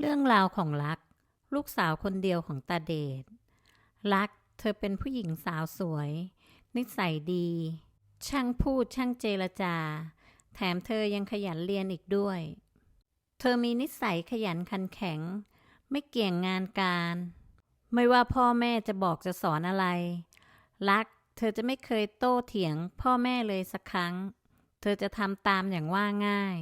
เรื่องราวของลัก ลูกสาวคนเดียวของตาเดชลัก เธอเป็นผู้หญิงสาวสวย นิสัยดี ช่างพูดช่างเจรจา แถมเธอยังขยันเรียนอีกด้วย เธอมีนิสัยขยันขันแข็ง ไม่เกี่ยงงานการ ไม่ว่าพ่อแม่จะบอกจะสอนอะไร ลัก เธอจะไม่เคยโต้เถียงพ่อแม่เลยสักครั้ง เธอจะทำตามอย่างว่าง่าย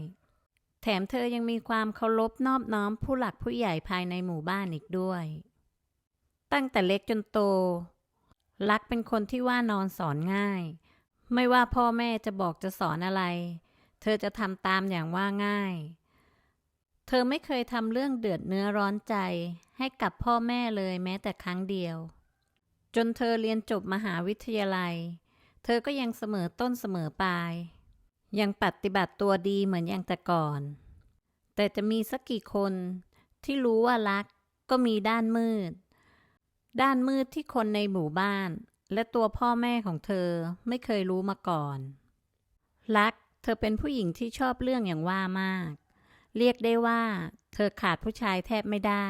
แถมเธอยังมีความเคารพนอบน้อมผู้หลักผู้ใหญ่ภายในหมู่บ้านอีกด้วย ตั้งแต่เล็กจนโต ลักเป็นคนที่ว่านอนสอนง่าย ไม่ว่าพ่อแม่จะบอกจะสอนอะไร เธอจะทำตามอย่างว่าง่าย เธอไม่เคยทำเรื่องเดือดเนื้อร้อนใจ ให้กับพ่อแม่เลยแม้แต่ครั้งเดียว จนเธอเรียนจบมหาวิทยาลัย เธอก็ยังเสมอต้นเสมอปลาย ยังปฏิบัติตัวดีเหมือนอย่างแต่ก่อน แต่จะมีสักกี่คนที่รู้ว่ารักก็มีด้านมืด ด้านมืดที่คนในหมู่บ้าน และตัวพ่อแม่ของเธอไม่เคยรู้มาก่อน รักเธอเป็นผู้หญิงที่ชอบเรื่องอย่างว่ามาก เรียกได้ว่า เธอขาดผู้ชายแทบไม่ได้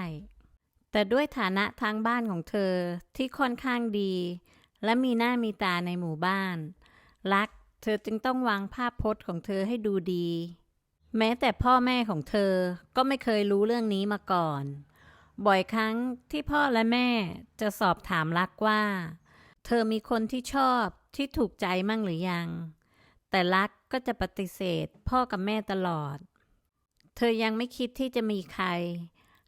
แต่ด้วยฐานะทางบ้านของเธอที่ค่อนข้างดี และมีหน้ามีตาในหมู่บ้าน รัก เธอจึงต้องวางภาพพจน์ของเธอให้ดูดี แม้แต่พ่อแม่ของเธอก็ไม่เคยรู้เรื่องนี้มาก่อน บ่อยครั้งที่พ่อและแม่จะสอบถามรักว่า เธอมีคนที่ชอบที่ถูกใจมั่งหรือยัง แต่รักก็จะปฏิเสธพ่อกับแม่ตลอด เธอยังไม่คิดที่จะมีใคร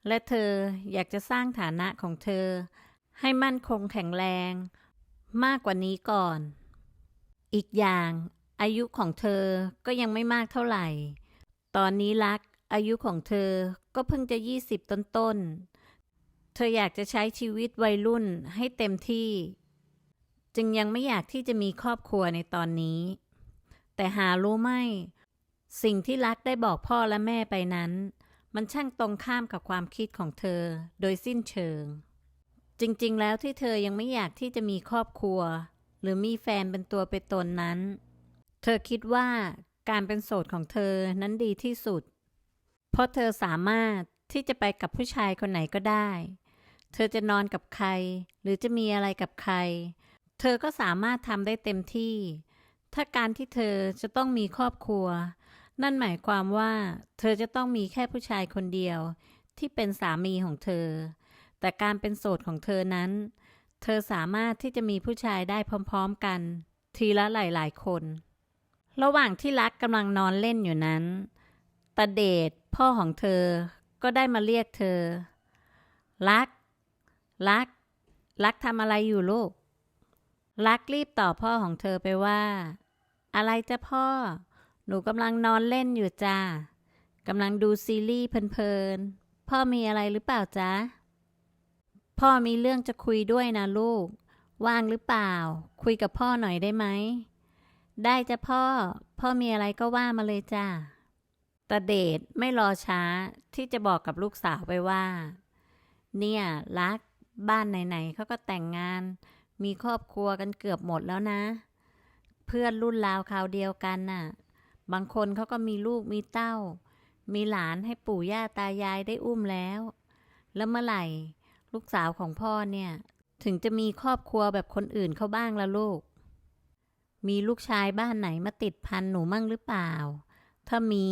และเธออยากจะสร้างฐานะของเธอ ให้มั่นคงแข็งแรง มากกว่านี้ก่อน อีกอย่างอายุของเธอก็ยังไม่มากเท่าไหร่ ตอนนี้รักอายุของเธอก็เพิ่งจะยี่สิบต้นๆ เธออยากจะใช้ชีวิตวัยรุ่นให้เต็มที่ จึงยังไม่อยากที่จะมีครอบครัวในตอนนี้ แต่หารู้ไหมสิ่งที่รักได้บอกพ่อและแม่ไปนั้น มันช่างตรงข้ามกับความคิดของเธอโดยสิ้นเชิง จริงๆ แล้วที่เธอยังไม่อยากที่จะมีครอบครัว หรือมีแฟนเป็นตัวเป็นตนนั้น เธอคิดว่าการเป็นโสดของเธอนั้นดีที่สุด เพราะเธอสามารถที่จะไปกับผู้ชายคนไหนก็ได้ เธอจะนอนกับใคร หรือจะมีอะไรกับใคร เธอก็สามารถทำได้เต็มที่ ถ้าการที่เธอจะต้องมีครอบครัว นั่นหมายความว่า เธอจะต้องมีแค่ผู้ชายคนเดียว ที่เป็นสามีของเธอ แต่การเป็นโสดของเธอนั้น เธอสามารถที่จะมีผู้ชายได้พร้อมๆกัน ทีละหลายๆคน ระหว่างที่รักกำลังนอนเล่นอยู่นั้นตาเดชพ่อของเธอก็ได้มาเรียกเธอ รัก รัก รักทำอะไรอยู่ลูก รักรีบตอบพ่อของเธอไปว่า อะไรจ้ะพ่อ หนูกำลังนอนเล่นอยู่จ้ากำลังดูซีรีส์เพลินๆ พ่อมีอะไรหรือเปล่าจ๊ะ พ่อมีเรื่องจะคุยด้วยนะลูก ว่างหรือเปล่า คุยกับพ่อหน่อยได้ไหม ได้จ้ะพ่อ พ่อมีอะไรก็ว่ามาเลยจ้าตาเดชไม่รอช้าที่จะบอกกับลูกสาวไปว่า เนี่ยรักบ้านไหนๆเขาก็แต่งงาน มีครอบครัวกันเกือบหมดแล้วนะ เพื่อนรุ่นราวคราวเดียวกันน่ะ บางคนเขาก็มีลูกมีเต้า มีหลานให้ปู่ย่าตายายได้อุ้มแล้ว แล้วเมื่อไหร่ ลูกสาวของพ่อเนี่ย ถึงจะมีครอบครัวแบบคนอื่นเขาบ้างละลูก มีลูกชายบ้านไหนมาติดพันหนูมั่งหรือเปล่า ถ้ามี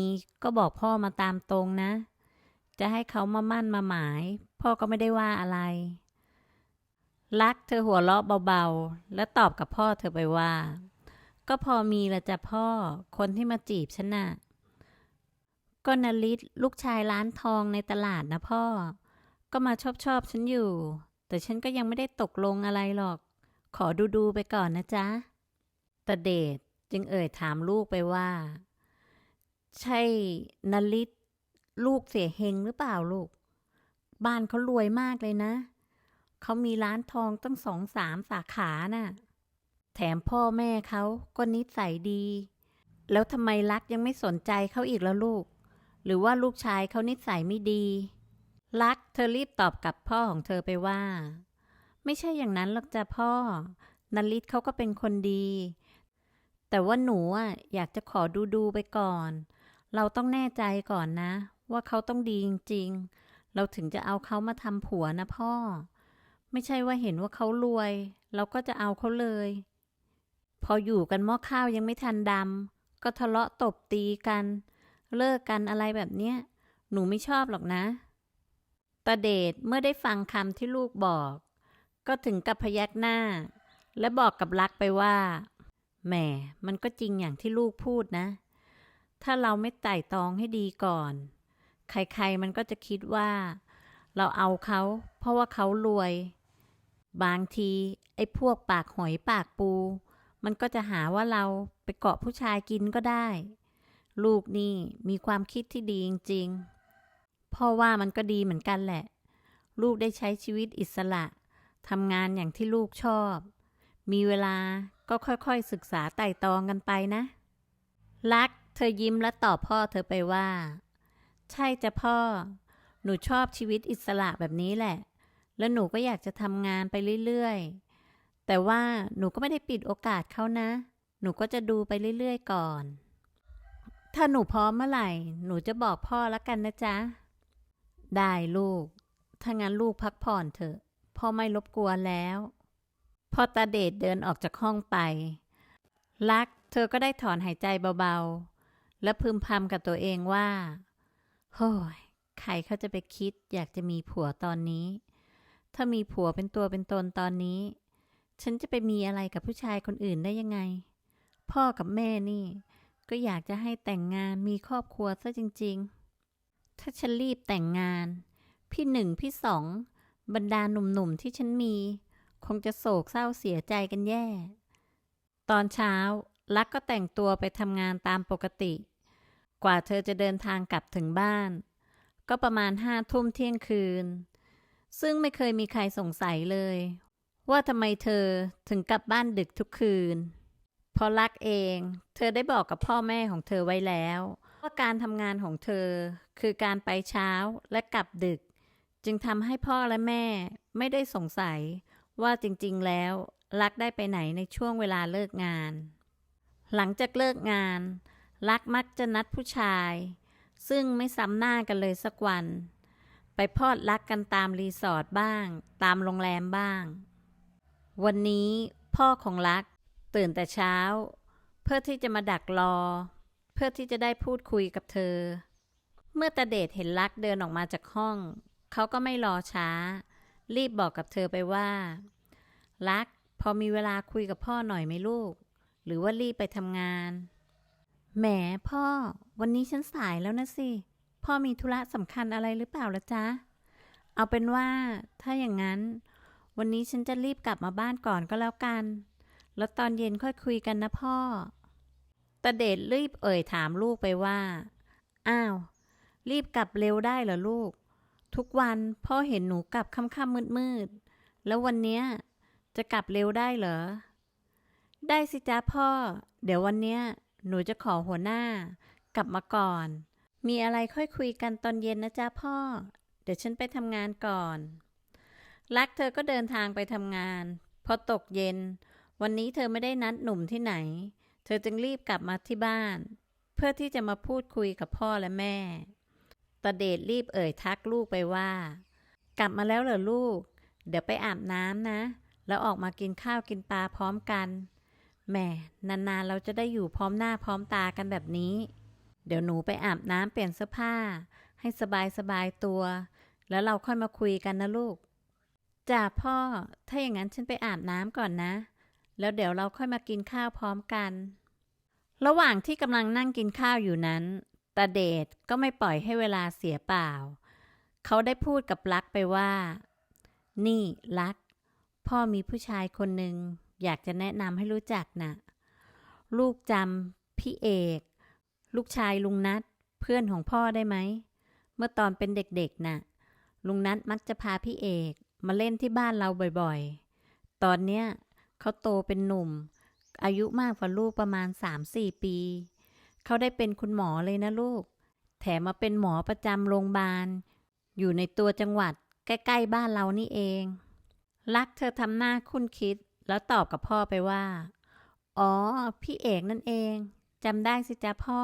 ก็บอกพ่อมาตามตรงนะ จะให้เขามามั่นมาหมาย พ่อก็ไม่ได้ว่าอะไร รักเธอหัวเราะเบาๆ แล้วตอบกับพ่อเธอไปว่า ก็พอมีละจ้ะพ่อ คนที่มาจีบฉันน่ะก็นลิศลูกชายร้านทองในตลาดนะพ่อ ก็มาชอบชอบฉันอยู่ แต่ฉันก็ยังไม่ได้ตกลงอะไรหรอก ขอดูดูๆไปก่อนนะจ๊ะตาเดชจึงเอ่ยถามลูกไปว่า ใช่นลิศลูกเสียเฮงหรือเปล่าลูก บ้านเขารวยมากเลยนะ เขามีร้านทองตั้งสองสามสาขาน่ะ แถมพ่อแม่เขาก็นิสัยดี แล้วทำไมรักยังไม่สนใจเขาอีกแล้วลูก หรือว่าลูกชายเขานิสัยไม่ดี รักเธอรีบตอบกับพ่อของเธอไปว่า ไม่ใช่อย่างนั้นหรอกจ้ะพ่อนันลิศเขาก็เป็นคนดี แต่ว่าหนูอะอยากจะขอดูดูไปก่อน เราต้องแน่ใจก่อนนะ ว่าเขาต้องดีจริงๆเราถึงจะเอาเขามาทำผัวนะพ่อ ไม่ใช่ว่าเห็นว่าเขารวย เราก็จะเอาเขาเลย พออยู่กันหม้อข้าวยังไม่ทันดำก็ทะเลาะตบตีกัน เลิกกันอะไรแบบเนี้ยหนูไม่ชอบหรอกนะ ตาเดชเมื่อได้ฟังคำที่ลูกบอก ก็ถึงกับพยักหน้า และบอกกับลักไปว่าแหมมันก็จริงอย่างที่ลูกพูดนะ ถ้าเราไม่ไต่ตองให้ดีก่อน ใครๆมันก็จะคิดว่า เราเอาเขา เพราะว่าเขารวย บางทีไอ้พวกปากหอยปากปู มันก็จะหาว่าเราไปเกาะผู้ชายกินก็ได้ ลูกนี่มีความคิดที่ดีจริงๆ พ่อว่ามันก็ดีเหมือนกันแหละ ลูกได้ใช้ชีวิตอิสระทำงานอย่างที่ลูกชอบ มีเวลาก็ค่อยๆศึกษาไต่ตองกันไปนะ ลัก เธอยิ้มและตอบพ่อเธอไปว่า ใช่จ้ะพ่อ หนูชอบชีวิตอิสระแบบนี้แหละ แล้วหนูก็อยากจะทำงานไปเรื่อยๆ แต่ว่าหนูก็ไม่ได้ปิดโอกาสเขานะ หนูก็จะดูไปเรื่อยๆ ก่อน ถ้าหนูพร้อมเมื่อไหร่ หนูจะบอกพ่อแล้วกันนะจ๊ะ ได้ลูก ถ้างั้นลูกพักผ่อนเถอะ พ่อไม่รบกวนแล้ว พอตาเดชเดินออกจากห้องไป ลักเธอก็ได้ถอนหายใจเบาๆ และพึมพำกับตัวเองว่าโฮ้ยใครเขาจะไปคิดอยากจะมีผัวตอนนี้ ถ้ามีผัวเป็นตัวเป็นตนตอนนี้ ฉันจะไปมีอะไรกับผู้ชายคนอื่นได้ยังไง พ่อกับแม่นี่ ก็อยากจะให้แต่งงานมีครอบครัวซะจริง ๆ ถ้าฉันรีบแต่งงาน พี่หนึ่งพี่สอง บรรดาหนุ่มๆที่ฉันมี คงจะโศกเศร้าเสียใจกันแย่ ตอนเช้า ลักก็แต่งตัวไปทำงานตามปกติ กว่าเธอจะเดินทางกลับถึงบ้าน ก็ประมาณห้าทุ่มเที่ยงคืน ซึ่งไม่เคยมีใครสงสัยเลย ว่าทำไมเธอถึงกลับบ้านดึกทุกคืนเพราะลักเอง เธอได้บอกกับพ่อแม่ของเธอไว้แล้ว ว่าการทำงานของเธอ คือการไปเช้าและกลับดึก จึงทำให้พ่อและแม่ไม่ได้สงสัยว่าจริงๆแล้วลักได้ไปไหนในช่วงเวลาเลิกงาน หลังจากเลิกงานลักมักจะนัดผู้ชาย ซึ่งไม่ซ้ำหน้ากันเลยสักวัน ไปพอดรักกันตามรีสอร์ทบ้าง ตามโรงแรมบ้าง วันนี้พ่อของลักตื่นแต่เช้า เพื่อที่จะมาดักรอ เพื่อที่จะได้พูดคุยกับเธอ เมื่อตาเดชเห็นลักเดินออกมาจากห้อง เขาก็ไม่รอช้า รีบบอกกับเธอไปว่า ลักพอมีเวลาคุยกับพ่อหน่อยไหมลูก หรือว่ารีบไปทำงาน แหมพ่อ วันนี้ฉันสายแล้วนะสิ พ่อมีธุระสำคัญอะไรหรือเปล่าละจ๊ะ เอาเป็นว่าถ้าอย่างนั้น วันนี้ฉันจะรีบกลับมาบ้านก่อนก็แล้วกัน แล้วตอนเย็นค่อยคุยกันนะพ่อ ตเดชรีบเอ่ยถามลูกไปว่า อ้าว รีบกลับเร็วได้เหรอลูก ทุกวันพ่อเห็นหนูกลับค่ำๆมืดๆ แล้ววันเนี้ยจะกลับเร็วได้เหรอ ได้สิจ้าพ่อ เดี๋ยววันเนี้ยหนูจะขอหัวหน้า กลับมาก่อน มีอะไรค่อยคุยกันตอนเย็นนะจ๊ะพ่อ เดี๋ยวฉันไปทำงานก่อนลักเธอก็เดินทางไปทำงาน พอตกเย็น วันนี้เธอไม่ได้นัดหนุ่มที่ไหน เธอจึงรีบกลับมาที่บ้าน เพื่อที่จะมาพูดคุยกับพ่อและแม่ตาเดชรีบเอ่ยทักลูกไปว่า กลับมาแล้วเหรอลูก เดี๋ยวไปอาบน้ำนะ แล้วออกมากินข้าวกินปลาพร้อมกันแหมนานๆเราจะได้อยู่พร้อมหน้าพร้อมตากันแบบนี้ เดี๋ยวหนูไปอาบน้ำเปลี่ยนเสื้อผ้า ให้สบายสบายตัว แล้วเราค่อยมาคุยกันนะลูกจ้าพ่อ ถ้าอย่างนั้นฉันไปอาบน้ำก่อนนะ แล้วเดี๋ยวเราค่อยมากินข้าวพร้อมกัน ระหว่างที่กำลังนั่งกินข้าวอยู่นั้นตาเดชก็ไม่ปล่อยให้เวลาเสียเปล่า เขาได้พูดกับลักไปว่า นี่ลัก พ่อมีผู้ชายคนหนึ่งอยากจะแนะนำให้รู้จักนะ่ะ ลูกจำพี่เอก ลูกชายลุงนัดเพื่อนของพ่อได้ไหม เมื่อตอนเป็นเด็กๆนะ่ะ ลุงนัดมักจะพาพี่เอกมาเล่นที่บ้านเราบ่อยๆ ตอนเนี้ย เขาโตเป็นหนุ่ม อายุมากกว่าลูกประมาณ3-4ปี เขาได้เป็นคุณหมอเลยนะลูก แถมมาเป็นหมอประจำโรงพยาบาล อยู่ในตัวจังหวัดใกล้ๆบ้านเรานี่เองลักเธอทำหน้าคุ้นคิดแล้วตอบกับพ่อไปว่า อ๋อ พี่เอกนั่นเองจำได้สิจ้าพ่อ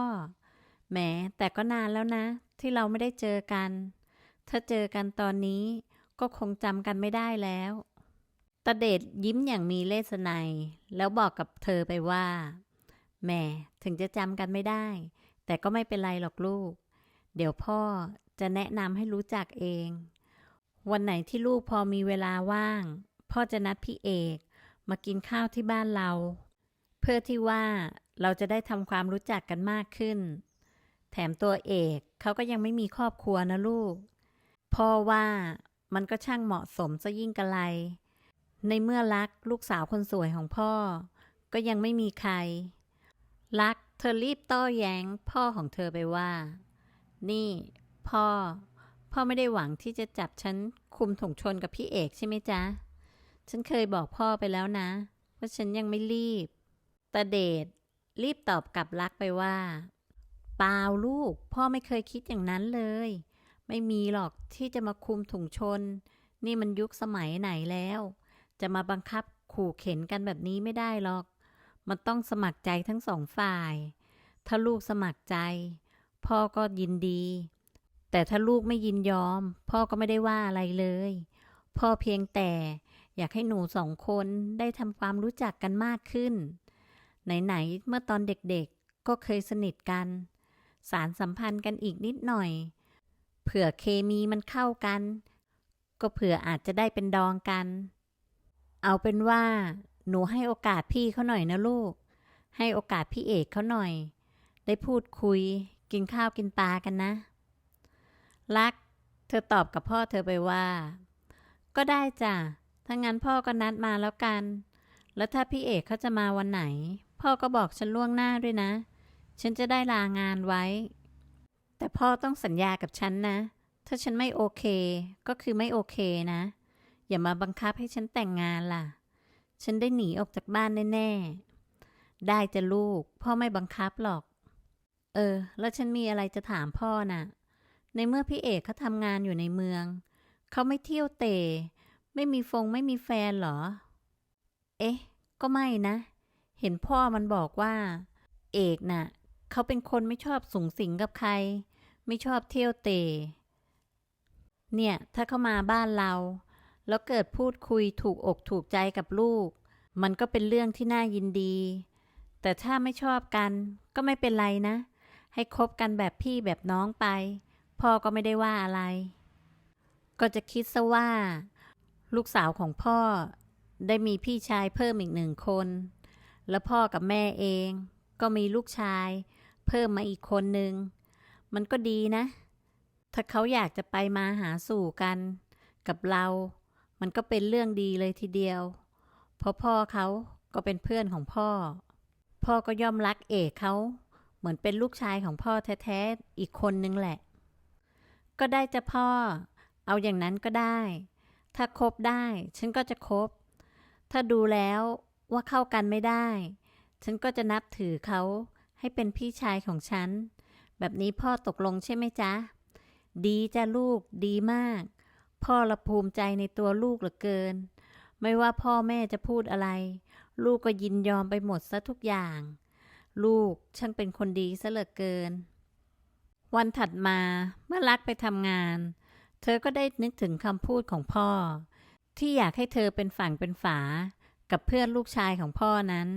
แหม แต่ก็นานแล้วนะ ที่เราไม่ได้เจอกัน ถ้าเจอกันตอนนี้ก็คงจำกันไม่ได้แล้ว ตาเดชยิ้มอย่างมีเลสไนยแล้วบอกกับเธอไปว่าแม่ถึงจะจำกันไม่ได้ แต่ก็ไม่เป็นไรหรอกลูก เดี๋ยวพ่อจะแนะนำให้รู้จักเอง วันไหนที่ลูกพอมีเวลาว่าง พ่อจะนัดพี่เอก มากินข้าวที่บ้านเรา เพื่อที่ว่าเราจะได้ทำความรู้จักกันมากขึ้น แถมตัวเอกเขาก็ยังไม่มีครอบครัวนะลูก พ่อว่ามันก็ช่างเหมาะสมซะยิ่งกะไร ในเมื่อรักลูกสาวคนสวยของพ่อ ก็ยังไม่มีใคร รักเธอรีบต้แย้งพ่อของเธอไปว่า นี่ พ่อ พ่อไม่ได้หวังที่จะจับฉันคุมถุงชนกับพี่เอกใช่ไหมจ๊ะ ฉันเคยบอกพ่อไปแล้วนะ ว่าฉันยังไม่รีบตาเดชรีบตอบกลับรักไปว่าเปล่าลูก พ่อไม่เคยคิดอย่างนั้นเลย ไม่มีหรอกที่จะมาคุมถุงชน นี่มันยุคสมัยไหนแล้ว จะมาบังคับขู่เข็นกันแบบนี้ไม่ได้หรอก มันต้องสมัครใจทั้งสองฝ่าย ถ้าลูกสมัครใจ พ่อก็ยินดี แต่ถ้าลูกไม่ยินยอม พ่อก็ไม่ได้ว่าอะไรเลย พ่อเพียงแต่อยากให้หนูสองคนได้ทำความรู้จักกันมากขึ้น ไหน ๆ เมื่อตอนเด็กๆ ก็เคยสนิทกัน สารสัมพันธ์กันอีกนิดหน่อย เผื่อเคมีมันเข้ากัน ก็เผื่ออาจจะได้เป็นดองกัน เอาเป็นว่า หนูให้โอกาสพี่เขาหน่อยนะลูก ให้โอกาสพี่เอกเขาหน่อย ได้พูดคุย กินข้าวกินปลากันนะ รัก เธอตอบกับพ่อเธอไปว่า ก็ได้จ้ะ ถ้างั้นพ่อก็นัดมาแล้วกัน แล้วถ้าพี่เอกเขาจะมาวันไหน พ่อก็บอกฉันล่วงหน้าด้วยนะ ฉันจะได้ลางานไว้ แต่พ่อต้องสัญญากับฉันนะ ถ้าฉันไม่โอเค ก็คือไม่โอเคนะ อย่ามาบังคับให้ฉันแต่งงานล่ะ ฉันได้หนีออกจากบ้านแน่ ๆ ได้จะลูก พ่อไม่บังคับหรอก เออ แล้วฉันมีอะไรจะถามพ่อน่ะ ในเมื่อพี่เอกเขาทำงานอยู่ในเมือง เขาไม่เที่ยวเตะไม่มีฟงไม่มีแฟนเหรอ เอ๊ะ ก็ไม่นะ เห็นพ่อมันบอกว่า เอกน่ะเขาเป็นคนไม่ชอบสูงสิงกับใคร ไม่ชอบเที่ยวเตะเนี่ย ถ้าเขามาบ้านเรา แล้วเกิดพูดคุยถูกอกถูกใจกับลูก มันก็เป็นเรื่องที่น่ายินดี แต่ถ้าไม่ชอบกันก็ไม่เป็นไรนะ ให้คบกันแบบพี่แบบน้องไป พ่อก็ไม่ได้ว่าอะไร ก็จะคิดซะว่า ลูกสาวของพ่อ ได้มีพี่ชายเพิ่มอีกหนึ่งคน แล้วพ่อกับแม่เอง ก็มีลูกชาย เพิ่มมาอีกคนหนึ่งมันก็ดีนะ ถ้าเขาอยากจะไปมาหาสู่กัน กับเรา มันก็เป็นเรื่องดีเลยทีเดียว เพราะพ่อเขาก็เป็นเพื่อนของพ่อ พ่อก็ย่อมรักเอกเขา เหมือนเป็นลูกชายของพ่อแท้ๆ อีกคนนึงแหละ ก็ได้จะพ่อ เอาอย่างนั้นก็ได้ ถ้าคบได้ ฉันก็จะคบ ถ้าดูแล้วว่าเข้ากันไม่ได้ ฉันก็จะนับถือเขาให้เป็นพี่ชายของฉัน แบบนี้พ่อตกลงใช่ไหมจ๊ะ ดีจ้ะลูกดีมาก พ่อละภูมิใจในตัวลูกเหลือเกิน ไม่ว่าพ่อแม่จะพูดอะไร ลูกก็ยินยอมไปหมดซะทุกอย่าง ลูกช่างเป็นคนดีซะเหลือเกิน วันถัดมาเมื่อรักไปทำงาน เธอก็ได้นึกถึงคำพูดของพ่อ ที่อยากให้เธอเป็นฝั่งเป็นฝา กับเพื่อนลูกชายของพ่อนั้น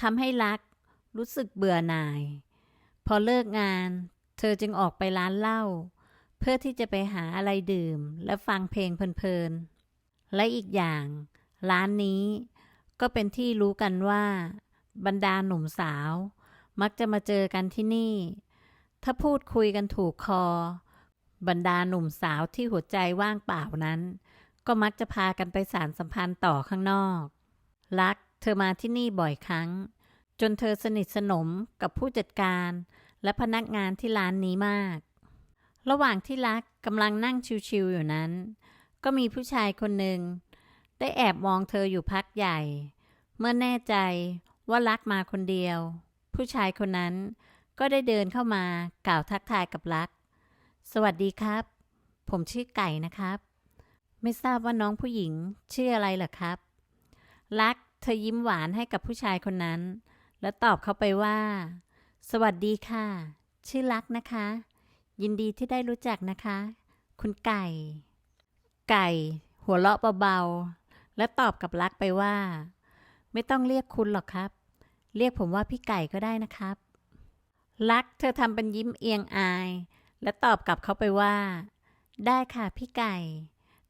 ทำให้รักรู้สึกเบื่อหน่าย พอเลิกงาน เธอจึงออกไปร้านเหล้า เพื่อที่จะไปหาอะไรดื่ม และฟังเพลงเพลินๆ และอีกอย่าง ร้านนี้ก็เป็นที่รู้กันว่า บรรดาหนุ่มสาว มักจะมาเจอกันที่นี่ ถ้าพูดคุยกันถูกคอ บรรดาหนุ่มสาวที่หัวใจว่างเปล่านั้น ก็มักจะพากันไปสารสัมพันธ์ต่อข้างนอก รักเธอมาที่นี่บ่อยครั้ง จนเธอสนิทสนมกับผู้จัดการ และพนักงานที่ร้านนี้มาก ระหว่างที่รักกำลังนั่งชิวๆอยู่นั้น ก็มีผู้ชายคนหนึ่ง ได้แอบมองเธออยู่พักใหญ่ เมื่อแน่ใจว่ารักมาคนเดียว ผู้ชายคนนั้นก็ได้เดินเข้ามากล่าวทักทายกับรัก สวัสดีครับ ผมชื่อไก่นะครับ ไม่ทราบว่าน้องผู้หญิงชื่ออะไรเหรอครับ รักเธอยิ้มหวานให้กับผู้ชายคนนั้น แล้วตอบเขาไปว่า สวัสดีค่ะ ชื่อรักนะคะ ยินดีที่ได้รู้จักนะคะ คุณไก่ ไก่ หัวเราะเบาๆ และตอบกับลักไปว่า ไม่ต้องเรียกคุณหรอกครับ เรียกผมว่าพี่ไก่ก็ได้นะครับ ลักเธอทำเป็นยิ้มเอียงอาย และตอบกลับเขาไปว่า ได้ค่ะพี่ไก่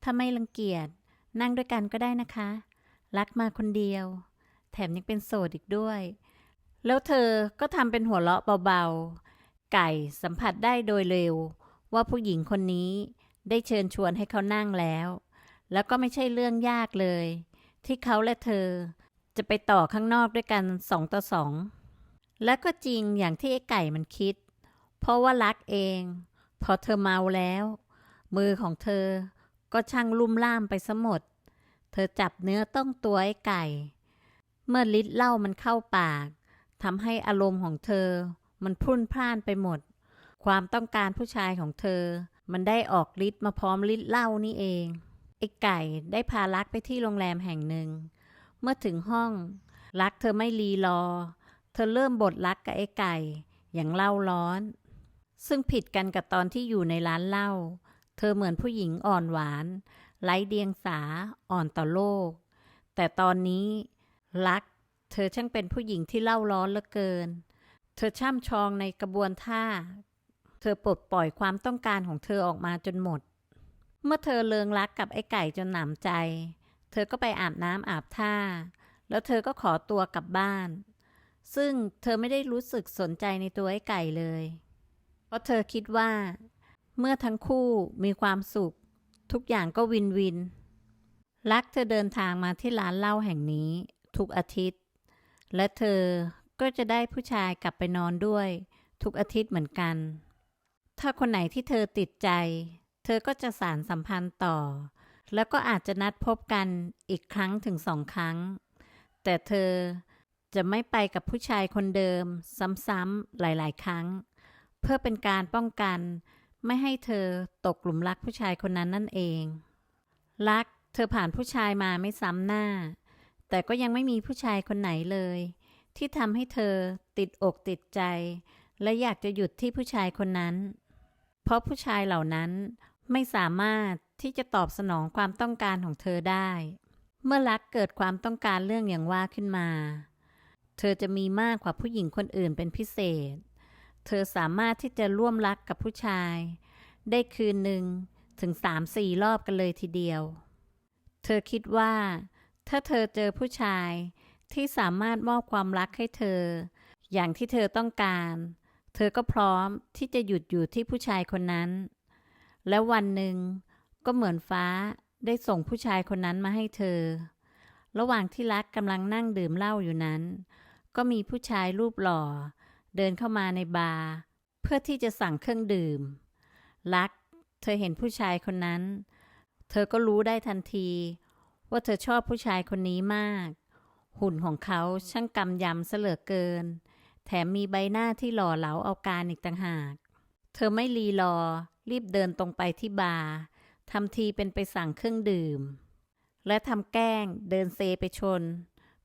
ถ้าไม่รังเกียจนั่งด้วยกันก็ได้นะคะ รักมาคนเดียว แถมยังเป็นโสดอีกด้วย แล้วเธอก็ทำเป็นหัวเราะเบาๆ ไก่สัมผัสได้โดยเร็ว ว่าผู้หญิงคนนี้ได้เชิญชวนให้เขานั่งแล้ว แล้วก็ไม่ใช่เรื่องยากเลย ที่เขาและเธอ จะไปต่อข้างนอกด้วยกันสองต่อสอง และก็จริงอย่างที่ไอ้ไก่มันคิด เพราะว่ารักเอง พอเธอเมาแล้ว มือของเธอก็ช่างลุ่มล่ามไปซะหมด เธอจับเนื้อต้องตัวไอ้ไก่ เมื่อลิตรเหล้ามันเข้าปากทำให้อารมณ์ของเธอ มันพรุ่นพล่านไปหมด ความต้องการผู้ชายของเธอ มันได้ออกฤทธิ์มาพร้อมฤทธิ์เหล้านี่เองไอ้ไก่ได้พาลักไปที่โรงแรมแห่งหนึ่ง เมื่อถึงห้องลักเธอไม่รีรอ เธอเริ่มบทรักกับไอ้ไก่ อย่างเล่าร้อน ซึ่งผิดกันกับตอนที่อยู่ในร้านเหล้าเธอเหมือนผู้หญิงอ่อนหวาน ไร้เดียงสาอ่อนต่อโลก แต่ตอนนี้ลัก เธอช่างเป็นผู้หญิงที่เล่าร้อนเหลือเกิน เธอช่ำชองในกระบวนท่า เธอปลดปล่อยความต้องการของเธอออกมาจนหมด เมื่อเธอเลิงรักกับไอ้ไก่จนหนำใจ เธอก็ไปอาบน้ำอาบท่า แล้วเธอก็ขอตัวกลับบ้าน ซึ่งเธอไม่ได้รู้สึกสนใจในตัวไอ้ไก่เลย เพราะเธอคิดว่า เมื่อทั้งคู่มีความสุข ทุกอย่างก็วินวินลักเธอเดินทางมาที่ร้านเหล้าแห่งนี้ ทุกอาทิตย์ และเธอ ก็จะได้ผู้ชายกลับไปนอนด้วย ทุกอาทิตย์เหมือนกัน ถ้าคนไหนที่เธอติดใจ เธอก็จะสารสัมพันธ์ต่อ แล้วก็อาจจะนัดพบกันอีกครั้งถึงสองครั้ง แต่เธอจะไม่ไปกับผู้ชายคนเดิม ซ้ำๆหลายๆ ครั้ง เพื่อเป็นการป้องกัน ไม่ให้เธอตกหลุมรักผู้ชายคนนั้นนั่นเอง รักเธอผ่านผู้ชายมาไม่ซ้ำหน้า แต่ก็ยังไม่มีผู้ชายคนไหนเลย ที่ทำให้เธอติดอกติดใจ และอยากจะหยุดที่ผู้ชายคนนั้น เพราะผู้ชายเหล่านั้นไม่สามารถที่จะตอบสนองความต้องการของเธอได้ เมื่อรักเกิดความต้องการเรื่องอย่างว่าขึ้นมา เธอจะมีมากกว่าผู้หญิงคนอื่นเป็นพิเศษ เธอสามารถที่จะร่วมรักกับผู้ชาย ได้คืนหนึ่งถึงสามสี่รอบกันเลยทีเดียว เธอคิดว่า ถ้าเธอเจอผู้ชาย ที่สามารถมอบความรักให้เธอ อย่างที่เธอต้องการ เธอก็พร้อมที่จะหยุดอยู่ที่ผู้ชายคนนั้น และวันหนึ่งก็เหมือนฟ้าได้ส่งผู้ชายคนนั้นมาให้เธอ ระหว่างที่รักกำลังนั่งดื่มเหล้าอยู่นั้น ก็มีผู้ชายรูปหล่อ เดินเข้ามาในบาร์เพื่อที่จะสั่งเครื่องดื่ม รัก เธอเห็นผู้ชายคนนั้น เธอก็รู้ได้ทันที ว่าเธอชอบผู้ชายคนนี้มาก หุ่นของเขาช่างกำยำเสลือเกิน แถมมีใบหน้าที่หล่อเหลาเอาการอีกต่างหาก เธอไม่รีรอ รีบเดินตรงไปที่บาร์ทำทีเป็นไปสั่งเครื่องดื่ม และทำแกล้งเดินเซไปชน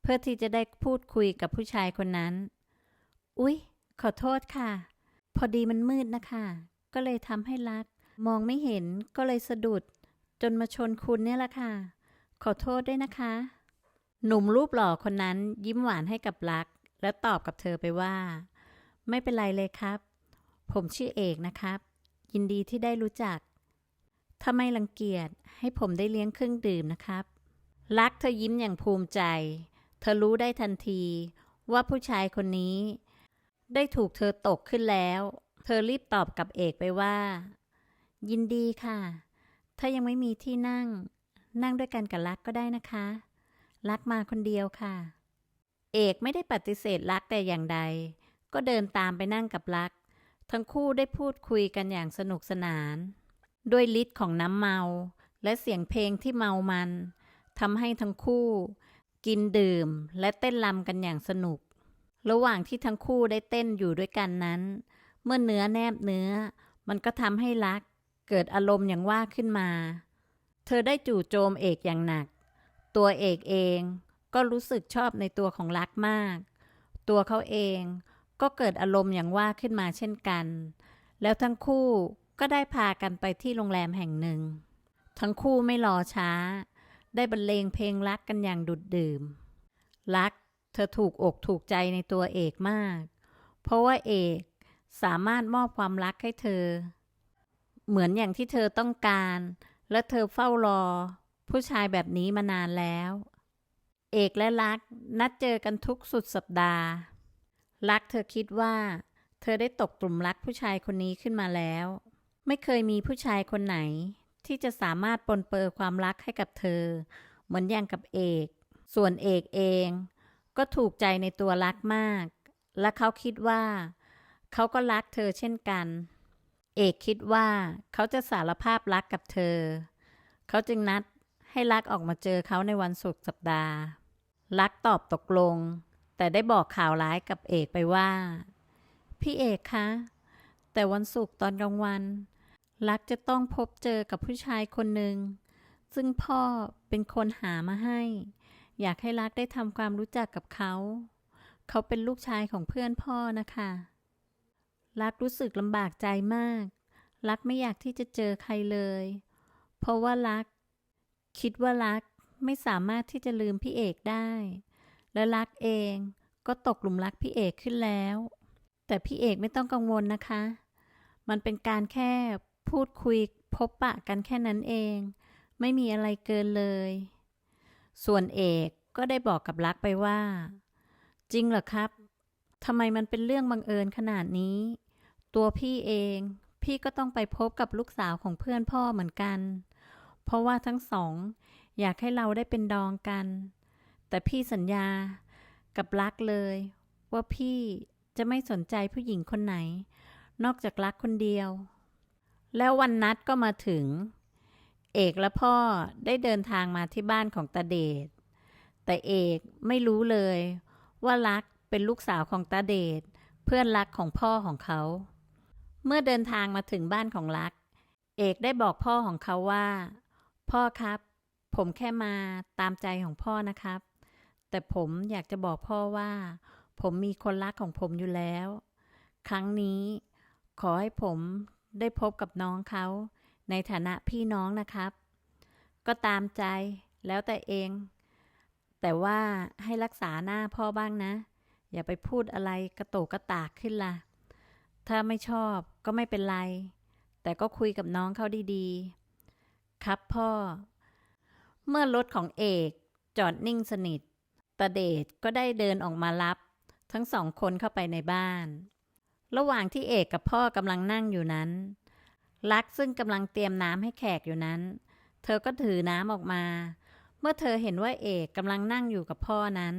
เพื่อที่จะได้พูดคุยกับผู้ชายคนนั้น อุ๊ย ขอโทษค่ะ พอดีมันมืดนะคะ ก็เลยทำให้รัก มองไม่เห็นก็เลยสะดุด จนมาชนคุณเนี่ยแหละค่ะ ขอโทษด้วยนะคะ หนุ่มรูปหล่อคนนั้นยิ้มหวานให้กับรัก และตอบกับเธอไปว่า ไม่เป็นไรเลยครับ ผมชื่อเอกนะครับ ยินดีที่ได้รู้จัก ถ้าไม่รังเกียจให้ผมได้เลี้ยงเครื่องดื่มนะครับ รักเธอยิ้มอย่างภูมิใจ เธอรู้ได้ทันที ว่าผู้ชายคนนี้ ได้ถูกเธอตกขึ้นแล้ว เธอรีบตอบกับเอกไปว่า ยินดีค่ะ ถ้ายังไม่มีที่นั่ง นั่งด้วยกันกับรักก็ได้นะคะ รักมาคนเดียวค่ะ เอกไม่ได้ปฏิเสธรักแต่อย่างใด ก็เดินตามไปนั่งกับรัก ทั้งคู่ได้พูดคุยกันอย่างสนุกสนาน ด้วยฤทธิ์ของน้ำเมา และเสียงเพลงที่เมามันทำให้ทั้งคู่ กินดื่มและเต้นรำกันอย่างสนุก ระหว่างที่ทั้งคู่ได้เต้นอยู่ด้วยกันนั้น เมื่อเนื้อแนบเนื้อ มันก็ทำให้รัก เกิดอารมณ์อย่างว่าขึ้นมา เธอได้จู่โจมเอกอย่างหนัก ตัวเอกเองก็รู้สึกชอบในตัวของรักมาก ตัวเขาเองก็เกิดอารมณ์อย่างว่าขึ้นมาเช่นกัน แล้วทั้งคู่ก็ได้พากันไปที่โรงแรมแห่งหนึ่ง ทั้งคู่ไม่รอช้า ได้บรรเลงเพลงรักกันอย่างดุดดื่ม รักเธอถูกอกถูกใจในตัวเอกมาก เพราะว่าเอกสามารถมอบความรักให้เธอ เหมือนอย่างที่เธอต้องการ และเธอเฝ้ารอ ผู้ชายแบบนี้มานานแล้ว เอกและรักนัดเจอกันทุกสุดสัปดาห์ รักเธอคิดว่า เธอได้ตกกลุ่มรักผู้ชายคนนี้ขึ้นมาแล้ว ไม่เคยมีผู้ชายคนไหน ที่จะสามารถปนเปื้อความรักให้กับเธอ เหมือนอย่างกับเอก ส่วนเอกเอง ก็ถูกใจในตัวรักมาก และเขาคิดว่า เขาก็รักเธอเช่นกันเอกคิดว่าเขาจะสารภาพรักกับเธอ เขาจึงนัด ให้รักออกมาเจอเขาในวันศุกร์สัปดาห์รักตอบตกลง แต่ได้บอกข่าวร้ายกับเอกไปว่า พี่เอกคะ แต่วันศุกร์ตอนกลางวันรักจะต้องพบเจอกับผู้ชายคนหนึ่ง ซึ่งพ่อเป็นคนหามาให้ อยากให้รักได้ทำความรู้จักกับเขา เขาเป็นลูกชายของเพื่อนพ่อนะคะรักรู้สึกลำบากใจมากรักไม่อยากที่จะเจอใครเลย เพราะว่ารัก คิดว่ารักไม่สามารถที่จะลืมพี่เอกได้ และรักเองก็ตกหลุมรักพี่เอกขึ้นแล้ว แต่พี่เอกไม่ต้องกังวลนะคะ มันเป็นการแค่พูดคุยพบปะกันแค่นั้นเอง ไม่มีอะไรเกินเลย ส่วนเอกก็ได้บอกกับรักไปว่า จริงเหรอครับทำไมมันเป็นเรื่องบังเอิญขนาดนี้ ตัวพี่เอง พี่ก็ต้องไปพบกับลูกสาวของเพื่อนพ่อเหมือนกัน เพราะว่าทั้งสอง อยากให้เราได้เป็นดองกัน แต่พี่สัญญากับรักเลย ว่าพี่จะไม่สนใจผู้หญิงคนไหน นอกจากรักคนเดียว แล้ววันนัดก็มาถึง เอกและพ่อได้เดินทางมาที่บ้านของตาเดชแต่เอกไม่รู้เลย ว่ารักเป็นลูกสาวของตาเดชเพื่อนรักของพ่อของเขา เมื่อเดินทางมาถึงบ้านของรัก เอกได้บอกพ่อของเขาว่า พ่อครับ ผมแค่มาตามใจของพ่อนะครับ แต่ผมอยากจะบอกพ่อว่า ผมมีคนรักของผมอยู่แล้ว ครั้งนี้ขอให้ผมได้พบกับน้องเขา ในฐานะพี่น้องนะครับ ก็ตามใจแล้วแต่เอง แต่ว่าให้รักษาหน้าพ่อบ้างนะ อย่าไปพูดอะไรกระโตกกระตากขึ้นล่ะ ถ้าไม่ชอบก็ไม่เป็นไร แต่ก็คุยกับน้องเขาดีๆ ครับพ่อ เมื่อรถของเอกจอดนิ่งสนิทตาเดชก็ได้เดินออกมารับ ทั้งสองคนเข้าไปในบ้าน ระหว่างที่เอกกับพ่อกำลังนั่งอยู่นั้น ลักซึ่งกำลังเตรียมน้ำให้แขกอยู่นั้น เธอก็ถือน้ำออกมา เมื่อเธอเห็นว่าเอกกำลังนั่งอยู่กับพ่อนั้น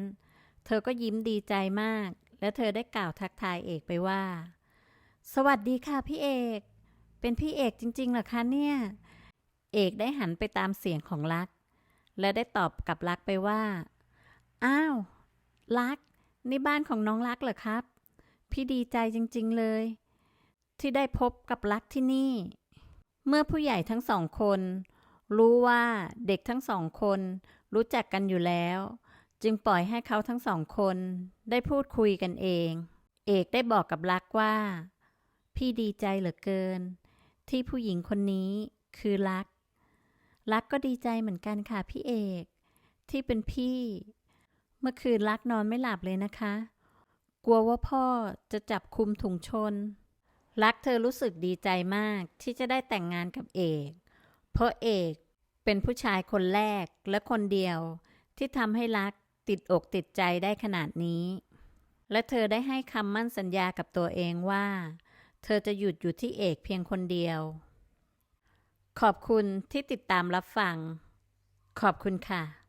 เธอก็ยิ้มดีใจมาก และเธอได้กล่าวทักทายเอกไปว่า สวัสดีค่ะพี่เอก เป็นพี่เอกจริงๆเหรอคะเนี่ย เอกได้หันไปตามเสียงของลัก และได้ตอบกับลักไปว่า อ้าว ลัก นี่บ้านของน้องลักเหรอครับ พี่ดีใจจริง ๆเลย ที่ได้พบกับลักที่นี่ เมื่อผู้ใหญ่ทั้งสองคน รู้ว่าเด็กทั้งสองคน รู้จักกันอยู่แล้ว จึงปล่อยให้เขาทั้งสองคน ได้พูดคุยกันเอง เอกได้บอกกับลักว่า พี่ดีใจเหลือเกิน ที่ผู้หญิงคนนี้คือลัก ลักก็ดีใจเหมือนกันค่ะพี่เอก ที่เป็นพี่ เมื่อคืนลักนอนไม่หลับเลยนะคะ กลัวว่าพ่อจะจับคุมถุงชนลักเธอรู้สึกดีใจมากที่จะได้แต่งงานกับเอก เพราะเอกเป็นผู้ชายคนแรกและคนเดียวที่ทำให้ลักติดอกติดใจได้ขนาดนี้ และเธอได้ให้คำมั่นสัญญากับตัวเองว่า เธอจะหยุดอยู่ที่เอกเพียงคนเดียว ขอบคุณที่ติดตามรับฟัง ขอบคุณค่ะ